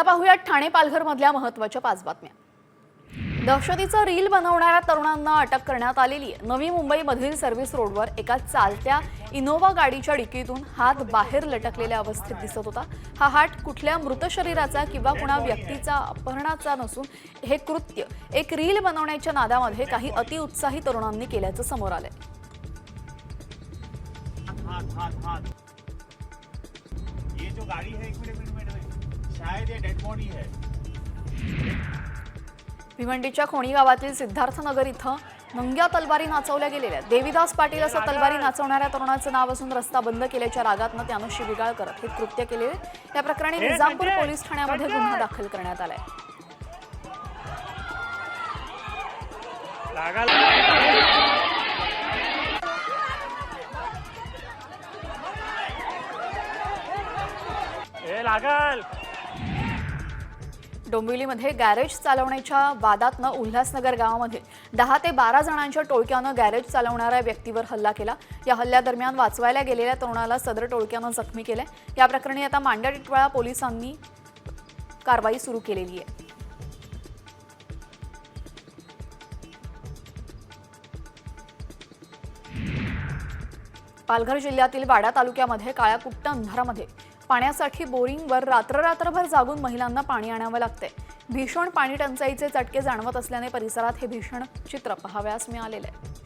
आता पाहूयात ठाणे पालघर मधल्या महत्त्वाच्या पाच बातम्या. दहशतीचं रील बनवणाऱ्या तरुणांना अटक करण्यात आलेली आहे. नवी मुंबईमधील सर्व्हिस रोडवर एका चालत्या इनोव्हा गाडीच्या डिकीतून हात बाहेर लटकलेल्या अवस्थेत दिसत होता. हा हात कुठल्या मृत शरीराचा किंवा कुणा व्यक्तीचा अपहरणाचा नसून हे कृत्य. एक रील बनवण्याच्या नादामध्ये काही अतिउत्साही तरुणांनी केल्याचं समोर आलंय. भिवंडीच्या खोणी गावातील सिद्धार्थनगर इथं नंग्या तलवारी नाचवल्या गेलेल्या. देवीदास पाटील असं तलवारी नाचवणाऱ्या तरुणाचं नाव असून रस्ता बंद केल्याच्या रागातनं त्यानं शिबिगाळ करत हे कृत्य केले. या प्रकरणी निजामपूर पोलीस ठाण्यामध्ये गुन्हा दाखल करण्यात आलाय. लागल. डोंबिवलीमध्ये गॅरेज चालवण्याच्या वादातनं उल्हासनगर गावामध्ये दहा ते बारा जणांच्या टोळक्यानं गॅरेज चालवणाऱ्या व्यक्तीवर हल्ला केला. या हल्ल्यादरम्यान वाचवायला गेलेल्या तरुणाला सदर टोळक्यानं जखमी केलंय. या प्रकरणी आता मांड्या टिटवाळा पोलिसांनी कारवाई सुरू केलेली आहे. पालघर जिल्ह्यातील वाडा तालुक्यामध्ये काळ्या कुट्ट अंधारामध्ये पाण्यासाठी बोरिंगवर रात्र रात्रभर जागून महिलांना पाणी आणावं लागते भीषण पाणी टंचाईचे चटके जाणवत असल्याने परिसरात हे भीषण चित्र पाहाव्यास मिळालेलं आहे.